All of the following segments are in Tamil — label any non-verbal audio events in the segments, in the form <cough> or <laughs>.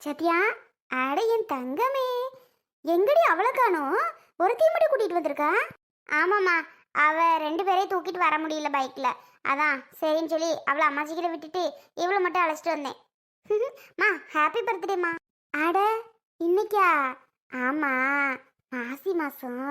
சத்யா அட என் தங்கமே. எங்கடி அவளை காணும்? ஒருத்தையும் மட்டும் கூட்டிட்டு வந்திருக்கா? ஆமாம்மா அவ ரெண்டு பேரையும் தூக்கிட்டு வர முடியல பைக்கில் அதான் சரின்னு சொல்லி அவளை அம்மாச்சிக்கிட்ட விட்டுட்டு இவளை மட்டும் அழைச்சிட்டு வந்தேன். <laughs> மா ஹாப்பி பர்த்டேம்மா அட இன்னைக்கா? ஆமாம் மாசி மாதம்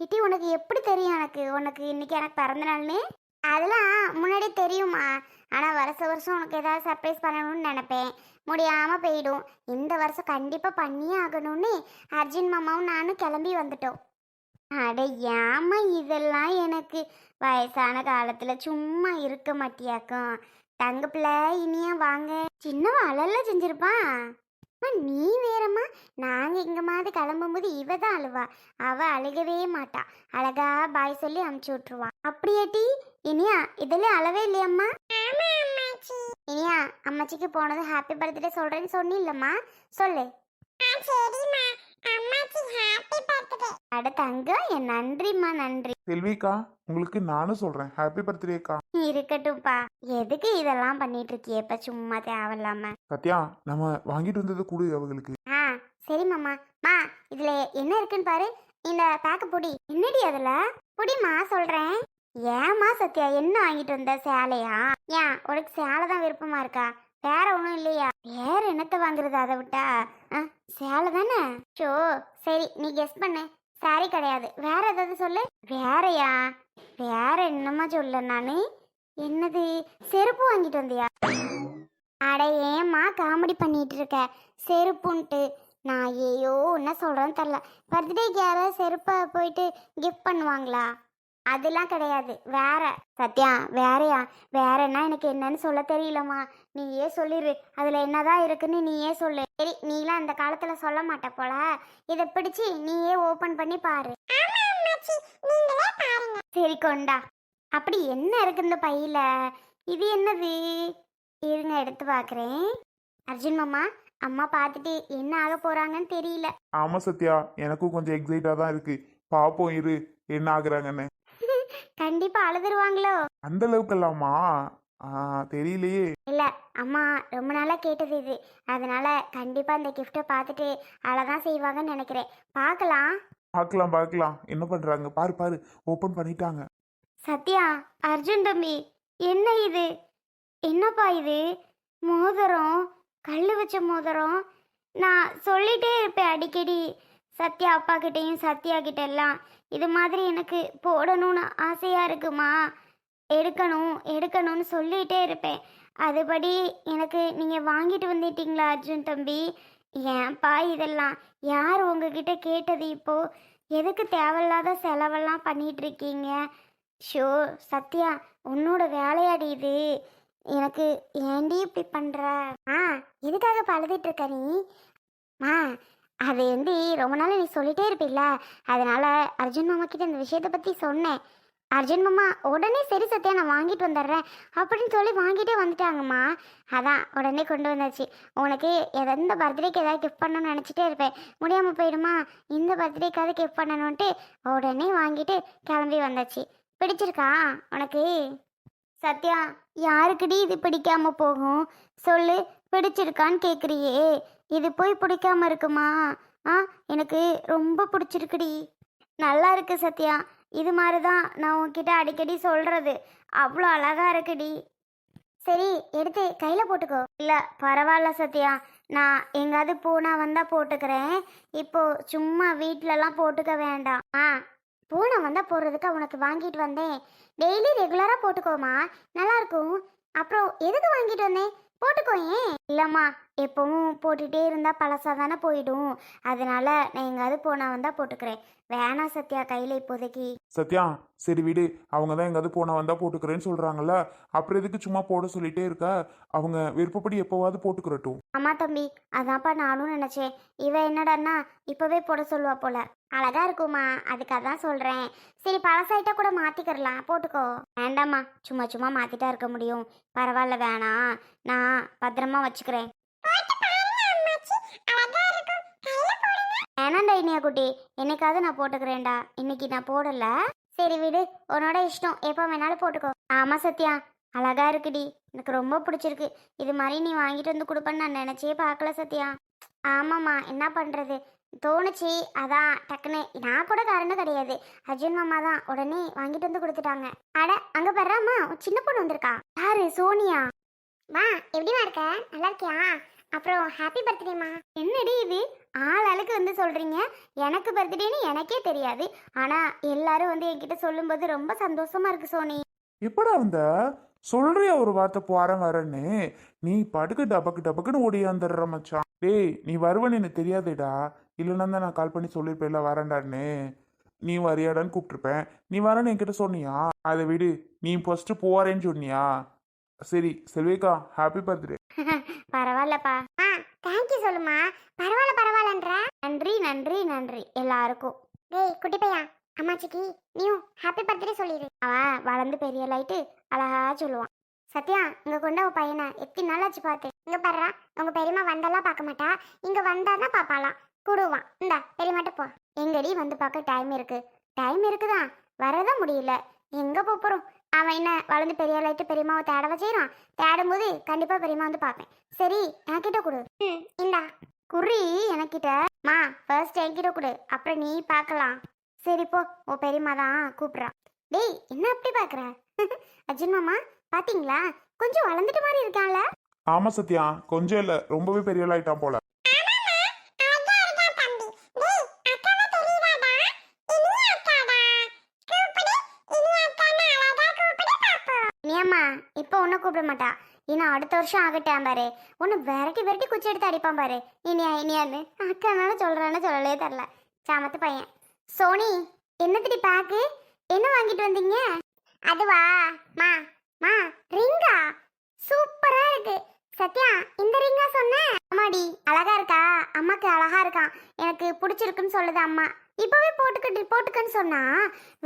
இட்டி உனக்கு எப்படி தெரியும் எனக்கு? உனக்கு இன்னைக்கு எனக்கு பிறந்த நாள்னு? அதெல்லாம் முன்னாடியே தெரியுமா ஆனால் வருஷ வருஷம் உனக்கு ஏதாவது சர்ப்ரைஸ் பண்ணணும்னு நினைப்பேன். முடியாமல் போயிடும். இந்த வருஷம் கண்டிப்பாக பண்ணியே ஆகணும்னு அர்ஜுன் மாமாவும் நானும் கிளம்பி வந்துட்டோம். அட ஏமா இதெல்லாம் எனக்கு? வயசான காலத்தில் சும்மா இருக்க மாட்டியாக்கும் தங்க பிள்ளை இனியா வாங்க. சின்னவன் அழல்ல செஞ்சிருப்பான் அம்மா, நீ வேறம்மா? மாதிரி கிளம்பும்போது இவ தான் அழுவா. அவ அழுகவே மாட்டா. அழகா பாய் சொல்லி அமுச்சு விட்டுருவா. அப்படியாட்டி இனியா இதெல்லாம் அளவே இல்லையம்மா. இனியா அம்மாச்சிக்கு போனது ஹாப்பி பர்த்டே சொல்றேன்னு சொன்னில்லம்மா. சொல்லு. அட தங்கம் என் நன்றிம்மா நன்றி. செல்விக்கா உங்களுக்கு நானும் சொல்றேன். ஹாப்பி பர்த்டேக்கா இருக்கட்டும்ப்பா. எதுக்கு இதெல்லாம் பண்ணிட்டு இருக்கியே? இப்ப சும்மா தேவையில்லாம. சத்யா நம்ம வாங்கிட்டு வந்தது கொடு அவங்களுக்கு. சரி மாமா மா இதுல என்ன இருக்குன்னு பாரு. இந்த பேக்க பொடி. என்னடி அதுல? பொடிமா சொல்றேன். ஏமா சத்யா என்ன வாங்கிட்டு வந்த சேலையா? ஏன் உனக்கு சேலை தான் விருப்பமா இருக்கா? வேற ஒன்றும் இல்லையா? வேற என்னத்த வாங்குறது அதை விட்டா? ஆ, சேலை தானே? ஷோ சரி நீ கெஸ் பண்ணு. சாரி கிடையாது. வேற ஏதாவது சொல்லு. வேறயா? வேற என்னமா சொல்ல நானு? என்னது? செருப்பு வாங்கிட்டு வந்தியா? அட ஏமா காமெடி பண்ணிட்டு இருக்க? செருப்புன்ட்டு. நான் ஐயோ என்ன சொல்கிறேன்னு தெரில பர்த்டேக்கு யாராவது செருப்பை போயிட்டு கிஃப்ட் பண்ணுவாங்களா? அதெல்லாம் கிடையாது. வேற. சத்யா வேறயா? வேறன்னா எனக்கு என்னன்னு சொல்ல தெரியலம்மா. நீயே சொல்லிடு அதில் என்னதான் இருக்குன்னு நீயே சொல்லு. சரி நீலாம் அந்த காலத்தில் சொல்ல மாட்ட போல. இதை பிடிச்சி நீயே ஓப்பன் பண்ணி பாரு. சரி கொண்டா. அப்படி என்ன இருக்கு இந்த பையில? இது என்னது? இருங்க எடுத்து பார்க்குறேன் அர்ஜுன் மாமா அம்மா பார்த்துட்டு என்ன ஆக போறாங்கன்னு தெரியல. ஆமா சத்யா எனக்கும் கொஞ்சம் எக்ஸைட்டா தான் இருக்கு. பாப்போம் இரு என்ன ஆகுறாங்கன்னு. <laughs> கண்டிப்பா அழுதுருவாங்களோ? அந்த அளவுக்கெல்லாமா? ஆ, தெரியலையே. இல்ல அம்மா ரொம்ப நாளா கேட்டது இது. அதனால கண்டிப்பா இந்த கிஃப்ட்டை பார்த்துட்டு அழதான் செய்வாங்கன்னு நினைக்கிறேன். பார்க்கலாம். பார்க்கலாம் பார்க்கலாம். என்ன பண்றாங்க? பாரு பாரு. ஓபன் பண்ணிட்டாங்க. சத்யா அர்ஜுன் தம்பி என்ன இது? என்னப்பா இது? மோதிரம் வச்ச மோதிரம். நான் சொல்லிட்டே இருப்பேன் அடிக்கடி. சத்யா அப்பா கிட்டேயும் சத்யா கிட்ட எல்லாம். இது மாதிரி எனக்கு போடணும்னு ஆசையாக இருக்குமா? எடுக்கணும் எடுக்கணும்னு சொல்லிட்டே இருப்பேன். அதுபடி எனக்கு நீங்கள் வாங்கிட்டு வந்துட்டீங்களா அர்ஜுன் தம்பி? ஏன்பா இதெல்லாம்? யார் உங்ககிட்ட கேட்டது இப்போ? எதுக்கு தேவையில்லாத செலவெல்லாம் பண்ணிகிட்ருக்கீங்க இருக்கீங்க? ஷோ சத்யா உன்னோட வேலையாடி இது. எனக்கு ஏண்டி இப்படி பண்ற? ஆ எதுக்காக பழுதுட்டு இருக்க நீ? மா அது வந்து ரொம்ப நாள் நீ சொல்லிட்டே இருப்பில்ல. அதனால அர்ஜுன் மாமா கிட்ட இந்த விஷயத்தை பத்தி சொன்னேன். அர்ஜுன் மாமா உடனே சரி சத்தியா நான் வாங்கிட்டு வந்துடுறேன் அப்படின்னு சொல்லி வாங்கிட்டே வந்துட்டாங்கம்மா. அதான் உடனே கொண்டு வந்தாச்சு. உனக்கு எந்த பர்த்டேக்கு ஏதாவது கிஃப்ட் பண்ணணும்னு நினச்சிட்டே இருப்பேன். முடியாமல் போயிடுமா? இந்த பர்த்டேக்காவது கிஃப்ட் பண்ணணுன்ட்டு உடனே வாங்கிட்டு கிளம்பி வந்தாச்சு. பிடிச்சிருக்கா உனக்கு? சத்யா யாருக்குடி இது பிடிக்காம போகும்? சொல்லு பிடிச்சிருக்கான்னு கேட்குறியே இது போய் பிடிக்காம இருக்குமா? ஆ எனக்கு ரொம்ப பிடிச்சிருக்குடி. நல்லா இருக்கு சத்யா. இது மாதிரி தான் நான் உன்கிட்ட அடிக்கடி சொல்றது. அவ்வளோ அழகா இருக்குடி. சரி எடுத்து கையில் போட்டுக்கோ. இல்லை பரவாயில்ல சத்யா. நான் எங்காவது பூனா வந்தால் போட்டுக்கிறேன். இப்போ சும்மா வீட்டிலலாம் போட்டுக்க வேண்டாம். ஆ. பூனை வந்தால் போடுறதுக்கு உனக்கு வாங்கிட்டு வந்தேன். டெய்லி ரெகுலராக போட்டுக்கோமா நல்லாயிருக்கும் அப்புறம் எதுக்கு வாங்கிட்டு வந்தேன் போட்டுக்கோ ஏன்? இல்லைம்மா எப்பவும் போட்டுகிட்டே இருந்தால் பழசாக தானே போயிடும். அதனால நான் எங்காவது போனா வந்தால் போட்டுக்கிறேன். வேணாம் சத்யா கையில் இப்போதைக்கு. சத்யா சரி விடு. அவங்க தான் எங்காவது போன வந்தா போட்டுக்கிறேன்னு சொல்றாங்கல்ல. அப்புறம் எதுக்கு சும்மா போட சொல்லிட்டே இருக்க? அவங்க விருப்பப்படி எப்போவாது போட்டுக்கிறட்டும். ஆமா தம்பி அதான்ப்பா நானும் நினைச்சேன். இவ என்னடான்னா இப்பவே போட சொல்லுவா போல. அழகா இருக்குமா? அதுக்காக தான் சொல்றேன். சரி பழசாயிட்டா கூட மாத்திக்கிறலாம். போட்டுக்கோ. வேண்டாம்மா. சும்மா சும்மா மாத்திட்டா இருக்க முடியும். பரவாயில்ல வேணாம். நான் பத்திரமா வச்சுக்கிறேன் வேணாண்டா இனியா குட்டி என்னைக்காவது நான் போட்டுக்கிறேன்டா. இன்னைக்கு நான் போடல. சரி விடு உன்னோட இஷ்டம். எப்போ வேணாலும் போட்டுக்கோ. ஆமா சத்யா. அழகா இருக்குடி. எனக்கு ரொம்ப பிடிச்சிருக்கு. இது மாதிரி நீ வாங்கிட்டு வந்து கொடுப்பேன்னு நான் நினைச்சே பார்க்கல சத்யா. ஆமாம்மா என்ன பண்ணுறது தோணுச்சு. அதான் டக்குன்னு. நான் கூட காரணம் கிடையாது. அர்ஜுன் மாமா தான் உடனே வாங்கிட்டு வந்து கொடுத்துட்டாங்க. அட அங்க பாருமா சின்ன பொண்ணு வந்திருக்கா. யாரு? சோனியா. மா எப்படிமா இருக்க? நல்லா இருக்கியா? அப்புறம் ஹாப்பி பர்த்டேமா என்னடி இது? ஆள் வந்து சொல்றீங்க. எனக்கு பர்த்டேன்னு எனக்கே தெரியாது. ஆனா எல்லாரும் வந்து என்கிட்ட சொல்லும்போது ரொம்ப சந்தோஷமா இருக்கு சோனி. எப்படா வந்த? சொல்றியா ஒரு வார்த்தை போறேன் வரேன்னு. நீ படுக்கு டபக்கு டபக்குன்னு ஓடியாந்துடுற மச்சான். டேய் நீ வருவன்னு எனக்கு தெரியாதேடா. இல்லைன்னா தான் நான் கால் பண்ணி சொல்லியிருப்பேன்ல வரேன்டான்னு. நீ வரியாடான்னு கூப்பிட்டுருப்பேன். நீ வரேன்னு என்கிட்ட சொன்னியா? அதை விடு. நீ ஃபர்ஸ்ட் போறேன்னு சொன்னியா? சரி செல்விகா ஹாப்பி பர்த்டே பரவாயில்லப்பா. ஆ தேங்க்யூ சொல்லுமா. பரவாயில்ல பரவாயில்லன்ற. நன்றி நன்றி நன்றி. எல்லாருக்கும். டேய் குட்டி பையா அம்மாச்சிக்கு நீயும் ஹாப்பி பர்த்டே சொல்லிடு அவன் வளர்ந்து பெரிய லைட்டு அழகா சொல்லுவான் சத்யா இங்க கொண்ட உன் பையனை எத்தனை நாள் ஆச்சு பார்த்து? இங்க பாடுறா உங்க பெரியம்மா வந்தாலாம் பார்க்க மாட்டா. இங்க வந்தாதான் பாப்பாலாம் கூடுவான் இந்தா பெரியமாட்ட போ. எங்கடி வந்து பார்க்க டைம் இருக்கு? டைம் இருக்குதான் வரதான் முடியல. எங்க போறோம்? அவன் என்ன வளர்ந்து பெரிய லைட்டு பெரியம்மாவை தேடவா செய்யறான் தேடும்போது கண்டிப்பா பெரியம்மா வந்து பார்ப்பேன். சரி என்கிட்ட கொடு. ம். இந்தா. குறி எனக்கிட்ட. மா ஃபர்ஸ்ட் என்கிட்ட கொடு. அப்புறம் நீ பார்க்கலாம். சரி போ. உன் பெரியம்மா தான் கூப்பிட்றா. டேய் என்ன அப்படி பார்க்குற? <laughs> அர்ஜுன் மாமா பாத்தீங்களா? கொஞ்சம் வளர்ந்துட்ட மாதிரி இருக்கான்ல? ஆமா சத்யா கொஞ்சம் இல்ல. ரொம்பவே பெரிய ஆயிட்டான் போல. ஏம்மா இப்போ ஒன்றும் கூப்பிட மாட்டா. இன்னும் அடுத்த வருஷம் ஆகட்டேன் பாரு. ஒன்று விரட்டி விரட்டி குச்சி எடுத்து அடிப்பான் பாரு. இனியா இனியான்னு. அக்கானால சொல்கிறான்னு சொல்லலே தரல சாமத்து பையன். சோனி என்னத்திடி பேக்கு என்ன வாங்கிட்டு வந்தீங்க? அதுவா? மா மா ரிங்கா. சூப்பராக இருக்குது சத்யா இந்த ரிங்கா சொன்ன? அம்மாடி அழகா இருக்கா? அம்மாக்கு அழகா இருக்கான். எனக்கு பிடிச்சிருக்குன்னு சொல்லுது அம்மா. இப்போவே போட்டுக்கிட்டு போட்டுக்கன்னு சொன்னா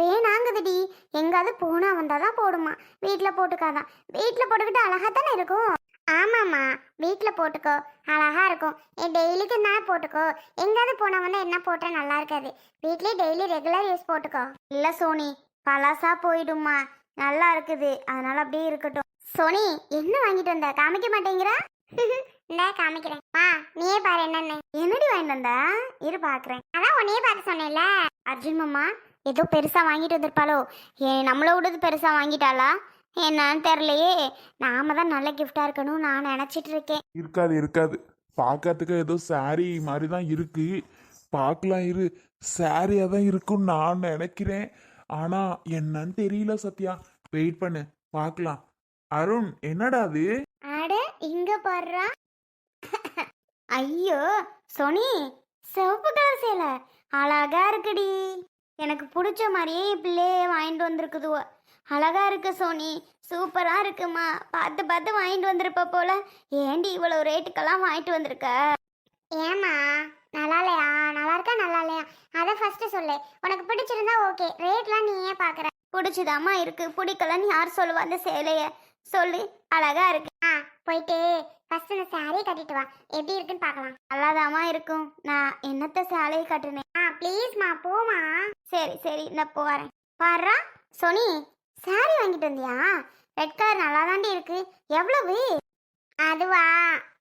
வேணாங்குதுடி. எங்காவது போனா வந்தாதான் போடுமா. வீட்டில் போட்டுக்காதான் வீட்டில் போட்டுக்கிட்டு அழகா தானே இருக்கும்? ஆமாம்மா வீட்டில் போட்டுக்கோ. அழகா இருக்கும். என் டெய்லிக்கு நான் போட்டுக்கோ? எங்காவது போனா வந்தால் என்ன போட்டா நல்லா இருக்காது. வீட்லேயே டெய்லி ரெகுலர் யூஸ் போட்டுக்கோ. இல்லை சோனி பழசா போயிடுமா நல்லா இருக்குது. அதனால அப்படியே இருக்கட்டும். சோனி என்ன வாங்கிட்டு வந்த? காமிக்க மாட்டேங்கிற? <laughs> இந்த காமிக்கிறேன். வா நீயே பாரு என்னன்னு. என்னடி வாங்கிட்டு வந்தா? இரு பாக்குறேன். அதான் உன்னையே பார்க்க சொன்னேன்ல. அர்ஜுன் மாமா ஏதோ பெருசா வாங்கிட்டு வந்திருப்பாளோ. ஏ நம்மள விடுது பெருசா வாங்கிட்டாளா? என்னன்னு தெரியலையே. நாம தான் நல்ல கிஃப்டா இருக்கணும் நான் நினைச்சிட்டு இருக்கேன். இருக்காது இருக்காது. பார்க்கறதுக்கு ஏதோ சாரி மாதிரி தான் இருக்கு. பார்க்கலாம் இரு. சாரியாக தான் இருக்கும்னு நான் நினைக்கிறேன். ஆனா என்னன்னு தெரியல சத்யா. வெயிட் பண்ணு. பார்க்கலாம் அருண் என்னடா அது? அட இங்க பாருடா. ஐயோ சோனி சிவப்பு கலர் சேலை. அழகா இருக்குடி. எனக்கு பிடிச்ச மாதிரியே என் பிள்ளையே வாங்கிட்டு வந்திருக்குதுவோ அழகா இருக்கு சோனி. சூப்பரா இருக்குமா. பார்த்து பார்த்து வாங்கிட்டு வந்திருப்ப போல. ஏண்டி இவ்வளவு ரேட்டுக்கெல்லாம் வாங்கிட்டு வந்திருக்க? ஏமா நல்லா இல்லையா? நல்லா இருக்கா நல்லா இல்லையா? அதை ஃபர்ஸ்ட் சொல்லு. உனக்கு பிடிச்சிருந்தா ஓகே ரேட்லாம் நீ ஏன் பாக்குற. பிடிச்சதாம்மா இருக்கு. பிடிக்கலன்னு யார் சொல்லுவா அந்த சேலைய? சொல்லு அழகா இருக்கு. ஆ போயிட்டு ஃபர்ஸ்ட் இந்த சாரியை கட்டிட்டு வா. எப்படி இருக்குன்னு பார்க்கலாம். நல்லாதாம்மா இருக்கும். நான் என்னத்த சாலையை கட்டுனேன் ஆ ப்ளீஸ்மா போமா சரி சரி நான் போறேன் பாருடா சோனி சாரி வாங்கிட்டு வந்தியா? ரெட் கலர் நல்லா தாண்டி இருக்கு. எவ்வளவு? அதுவா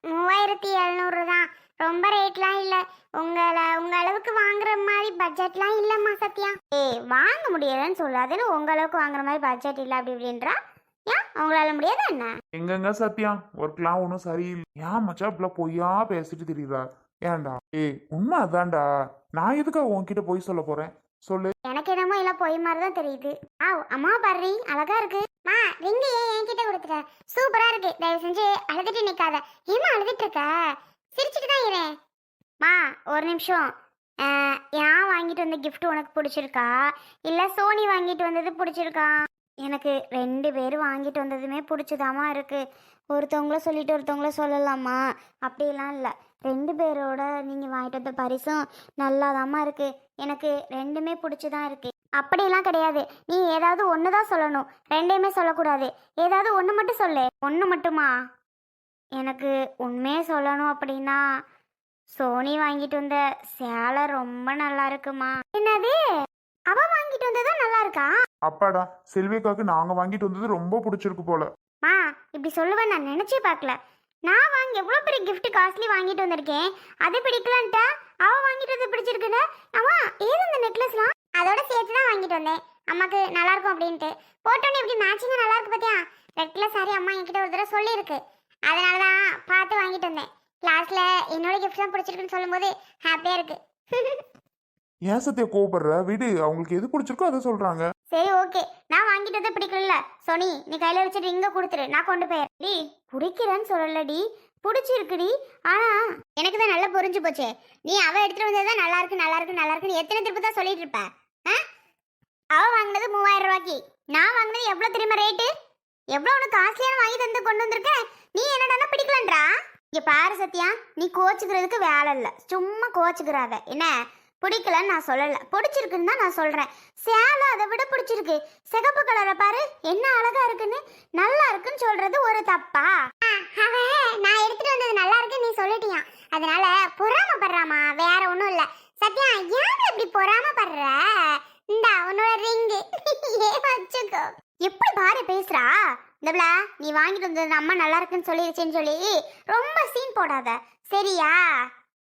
மூவாயிரத்தி எழுநூறு தான். ரொம்ப ரேட்லாம் இல்லை. உங்களை உங்க அளவுக்கு வாங்குற மாதிரி பட்ஜெட்லாம் இல்லைம்மா சத்யா. ஏ வாங்க முடியாதுன்னு சொல்லாதுன்னு உங்க அளவுக்கு வாங்குற மாதிரி பட்ஜெட் இல்லை அப்படி இப்படின்றா? ஏன்? உங்களால முடியாது என்ன? எங்கங்க சத்யா? ஒர்க்லாம் ஒன்றும் சரியில்லை. ஏன் மச்சா பொய்யா பேசிட்டு தெரியுறா? ஏன்டா? ஏய் உண்மை அதான்டா. நான் எதுக்காக உன்கிட்ட பொய் சொல்ல போறேன்? சொல்லு. எனக்கு என்னமோ எல்லாம் பொய் மாதிரி தான் தெரியுது. ஆ அம்மா பாரு அழகா இருக்கு. மா ரிங்கு ஏன் என்கிட்ட கொடுத்துட்ட. சூப்பரா இருக்கு. தயவு செஞ்சு அழுதுட்டு நிக்காத. ஏமா அழுதுட்டு இருக்க சிரிச்சுட்டு தான் இரேன் மா ஒரு நிமிஷம். நான் வாங்கிட்டு வந்த gift உனக்கு பிடிச்சிருக்கா? இல்ல சோனி வாங்கிட்டு வந்தது பிடிச்சிருக்கா? எனக்கு ரெண்டு பேரும் வாங்கிட்டு வந்ததுமே பிடிச்சதாமா இருக்குது ஒருத்தவங்கள சொல்லிட்டு ஒருத்தவங்கள சொல்லலாமா? அப்படிலாம் இல்லை. ரெண்டு பேரோட நீங்கள் வாங்கிட்டு வந்த பரிசும் நல்லாதாம்மா இருக்குது எனக்கு ரெண்டுமே பிடிச்சதான் இருக்குது அப்படிலாம் கிடையாது. நீ ஏதாவது ஒன்று தான் சொல்லணும். ரெண்டையுமே சொல்லக்கூடாது. ஏதாவது ஒன்று மட்டும் சொல்லு. ஒன்று மட்டுமா? எனக்கு உண்மையே சொல்லணும் அப்படின்னா சோனி வாங்கிட்டு வந்த சேலை ரொம்ப நல்லா இருக்குமா. என்னது? அவ வாங்கிட்டு வந்ததா நல்லா இருக்கா? அப்பாடா செல்விக்காக்கு நாங்க வாங்கிட்டு வந்தது ரொம்ப பிடிச்சிருக்கு போல. மா இப்படி சொல்லுவேன் நான் நினைச்சே பார்க்கல. நான் வாங்கி எவ்வளோ பெரிய gift காஸ்ட்லி வாங்கிட்டு வந்திருக்கேன்? அது பிடிக்கலன்ட்டா? அவ வாங்கிட்டு வந்து பிடிச்சிருக்குன்னு? அம்மா ஏது இந்த நெக்லஸ்லாம் அதோட சேர்த்து தான் வாங்கிட்டு வந்தேன். அம்மாக்கு நல்லா இருக்கும் அப்படின்ட்டு. போட்டோன்னே இப்படி மேட்சிங்காக நல்லா இருக்கு பார்த்தியா ரெட் கலர் சாரி அம்மா என்கிட்ட ஒரு தடவை சொல்லியிருக்கு. அதனால தான் பார்த்து வாங்கிட்டு வந்தேன். லாஸ்ட்ல என்னோட gift தான் பிடிச்சிருக்குன்னு சொல்லும்போது ஹாப்பியாக இருக்கு. ஏன் சத்யா கோவப்படுற? விடு அவங்களுக்கு எது பிடிச்சிருக்கோ அதை சொல்றாங்க. சரி ஓகே. நான் வாங்கிட்டதை பிடிக்கல. சோனி நீ கையில வச்சுட்டு இங்க கொடுத்துரு. நான் கொண்டு போயிடுறேன் டி பிடிக்கிறேன்னு சொல்லலடி. பிடிச்சிருக்குடி. ஆனா எனக்கு தான் நல்லா புரிஞ்சு போச்சே. நீ அவ எடுத்துட்டு வந்தது நல்லா இருக்கு நல்லா இருக்கு நல்லா இருக்குன்னு எத்தனை திருப்பி தான் சொல்லிட்டு இருப்ப? ஆ? அவ வாங்கினது மூவாயிரம் ரூபாய்க்கு. நான் வாங்கினது எவ்வளவு தெரியுமா ரேட்டு எவ்வளவு உனக்கு காஸ்ட்லியான வாங்கி தந்து கொண்டு வந்திருக்க? நீ என்னடா பிடிக்கலன்றா? இங்க பாரு சத்யா நீ கோச்சுக்கிறதுக்கு வேலை இல்லை. சும்மா கோச்சுக்கிறாத. என்ன? பிடிக்கலன்னு நான் சொல்லல. பிடிச்சிருக்குன்னு தான் நான் சொல்றேன். சேலை அதை விட பிடிச்சிருக்கு. சிகப்பு கலரை பாரு என்ன அழகா இருக்குன்னு. நல்லா இருக்குன்னு சொல்றது ஒரு தப்பா? நான் எடுத்துட்டு வந்தது நல்லா இருக்கு நீ சொல்லிட்டியா. அதனால பொறாமப்படுறாமா வேற ஒண்ணும் இல்ல. சத்யா ஏன் இப்படி பொறாமப்படுற? இந்தா உன்னோட ரிங்கு <laughs> வச்சுக்கோ. எப்படி பாரு பேசுறா. இந்தப்ல நீ வாங்கிட்டு வந்தது அம்மா நல்லா இருக்குன்னு சொல்லிருச்சேன்னு சொல்லி ரொம்ப சீன் போடாத. சரியா?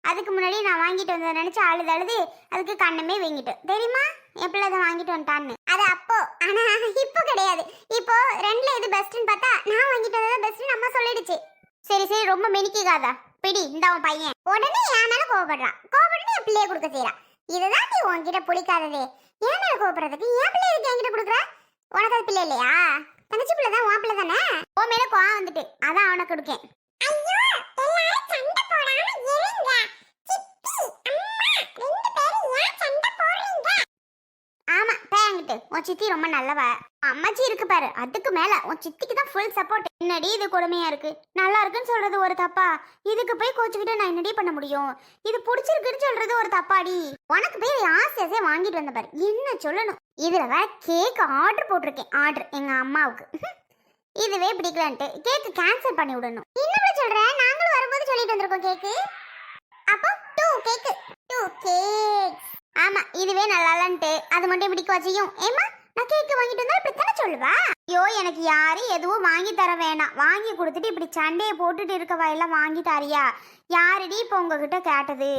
அதுக்கு முன்னாடி நான் வாங்கிட்டு வந்ததை நினைச்சு அழுது அழுது அதுக்கு கண்ணமே வாங்கிட்டு. தெரியுமா? என் பிள்ளை அதை வாங்கிட்டு வந்துட்டான்னு. அது அப்போ. ஆனா இப்போ கிடையாது. இப்போ ரெண்டுல எது பெஸ்ட்னு பார்த்தா நான் வாங்கிட்டு வந்ததை பெஸ்ட்னு அம்மா சொல்லிடுச்சு. சரி சரி ரொம்ப மெனிக்காத பிடி இந்த அவன் பையன். உடனே என் மேல கோவப்படுறான். கோவப்பட்டு என் பிள்ளைய கொடுக்க செய்யறான் இதுதான் நீ உன்கிட்ட பிடிக்காததே. என் மேல கோவப்படுறதுக்கு? என் பிள்ளை எதுக்கு என்கிட்ட கொடுக்குற? உனக்கு அது பிள்ளை இல்லையா? தங்கச்சி பிள்ளை தான் உன் பிள்ளை தானே? உன் மேல கோவம் வந்துட்டு. அதான் அவனை கொடுக்கேன். ஐயோ எல்லாரும் சண்டை போடாம இருங்க சித்தி அம்மா ரெண்டு பேரும் ஏன் சண்டை போடுறீங்க ஆமா பேங்கிட்டு உன் சித்தி ரொம்ப நல்லவ? அம்மாச்சி இருக்கு பாரு அதுக்கு மேல உன் சித்திக்கு தான் ஃபுல் சப்போர்ட் என்னடி இது கொடுமையா இருக்கு? நல்லா இருக்குன்னு சொல்றது ஒரு தப்பா? இதுக்கு போய் கோச்சுக்கிட்டு நான் என்னடி பண்ண முடியும்? இது பிடிச்சிருக்குன்னு சொல்றது ஒரு தப்பாடி? உனக்கு போய் ஆசை வாங்கிட்டு வந்த பாரு. என்ன சொல்லணும்? இதுல வேற கேக் ஆர்டர் போட்டிருக்கேன். ஆர்டர் எங்க அம்மாவுக்கு. <laughs> இதுவே பிடிக்கலன்ட்டு. கேக் கேன்சல் பண்ணி விடணும். இன்னும் சொல்ற? நாங்களும் வரும்போது சொல்லிட்டு வந்திருக்கோம் கேக்கு அப்போ டூ கேக்கு டூ கேக் ஆமா இதுவே நல்லா இல்லன்ட்டு அது மட்டும் பிடிக்க வச்சியும் ஏமா நான் கேக்கு வாங்கிட்டு வந்தா இப்படி தானே சொல்லுவா? ஐயோ எனக்கு யாரும் எதுவும் வாங்கி தர வேணாம். வாங்கி கொடுத்துட்டு இப்படி சண்டையை போட்டுட்டு இருக்கவா எல்லாம் வாங்கி தாரியா? யாரடி இப்போ உங்ககிட்ட கேட்டது?